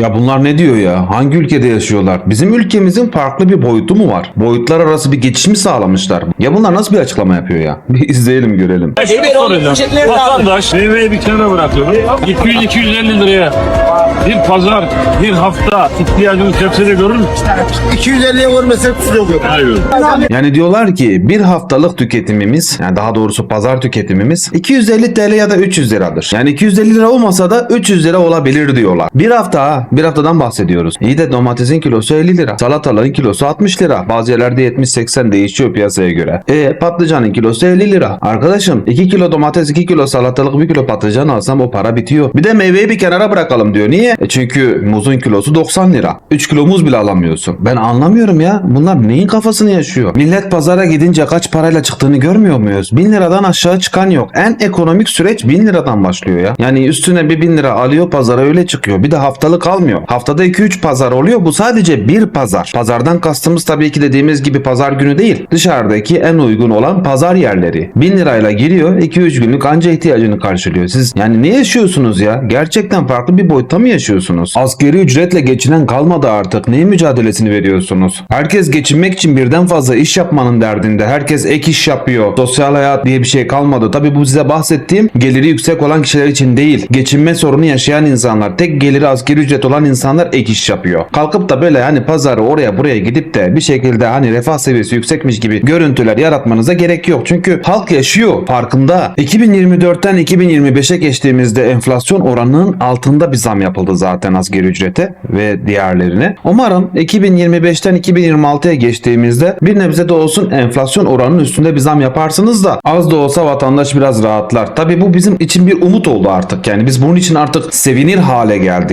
Ya bunlar ne diyor ya? Hangi ülkede yaşıyorlar? Bizim ülkemizin farklı bir boyutu mu var? Boyutlar arası bir geçiş mi sağlamışlar? Ya bunlar nasıl bir açıklama yapıyor ya? Bir izleyelim görelim. Evet, soracağım. Vatandaş meyveyi bir kenara bırakıyor. 200-250 liraya bir pazar, bir hafta ihtiyacını tepside görür mü? 250'ye vurmasa kusur oluyor. Hayır. Yani diyorlar ki bir haftalık tüketimimiz, yani daha doğrusu pazar tüketimimiz 250 TL ya da 300 liradır. Yani 250 lira olmasa da 300 lira olabilir diyorlar. Bir hafta bir haftadan bahsediyoruz. İyi de domatesin kilosu 50 lira. Salatalığın kilosu 60 lira. Bazı yerlerde 70-80 değişiyor piyasaya göre. E patlıcanın kilosu 50 lira. Arkadaşım 2 kilo domates, 2 kilo salatalık, 1 kilo patlıcan alsam o para bitiyor. Bir de meyveyi bir kenara bırakalım diyor. Niye? E çünkü muzun kilosu 90 lira. 3 kilo muz bile alamıyorsun. Ben anlamıyorum ya. Bunlar neyin kafasını yaşıyor? Millet pazara gidince kaç parayla çıktığını görmüyor muyuz? 1000 liradan aşağı çıkan yok. En ekonomik süreç 1000 liradan başlıyor ya. Yani üstüne bir 1000 lira alıyor pazara öyle çıkıyor. Bir de haftalık almıyor. Haftada 2-3 pazar oluyor. Bu sadece bir pazar. Pazardan kastımız tabii ki dediğimiz gibi pazar günü değil. Dışarıdaki en uygun olan pazar yerleri. 1000 lirayla giriyor 2-3 günlük anca ihtiyacını karşılıyor. Siz yani ne yaşıyorsunuz ya? Gerçekten farklı bir boyutta mı yaşıyorsunuz? Asgari ücretle geçinen kalmadı artık. Neyin mücadelesini veriyorsunuz? Herkes geçinmek için birden fazla iş yapmanın derdinde. Herkes ek iş yapıyor. Sosyal hayat diye bir şey kalmadı. Tabii bu size bahsettiğim geliri yüksek olan kişiler için değil. Geçinme sorunu yaşayan insanlar. Tek geliri asgari ücret olan insanlar ek iş yapıyor. Kalkıp da böyle hani pazarı oraya buraya gidip de bir şekilde hani refah seviyesi yüksekmiş gibi görüntüler yaratmanıza gerek yok. Çünkü halk yaşıyor farkında. 2024'ten 2025'e geçtiğimizde enflasyon oranının altında bir zam yapıldı zaten asgari ücrete ve diğerlerine. Umarım 2025'ten 2026'ya geçtiğimizde bir nebze de olsun enflasyon oranının üstünde bir zam yaparsınız da az da olsa vatandaş biraz rahatlar. Tabii bu bizim için bir umut oldu artık. Yani biz bunun için artık sevinir hale geldik.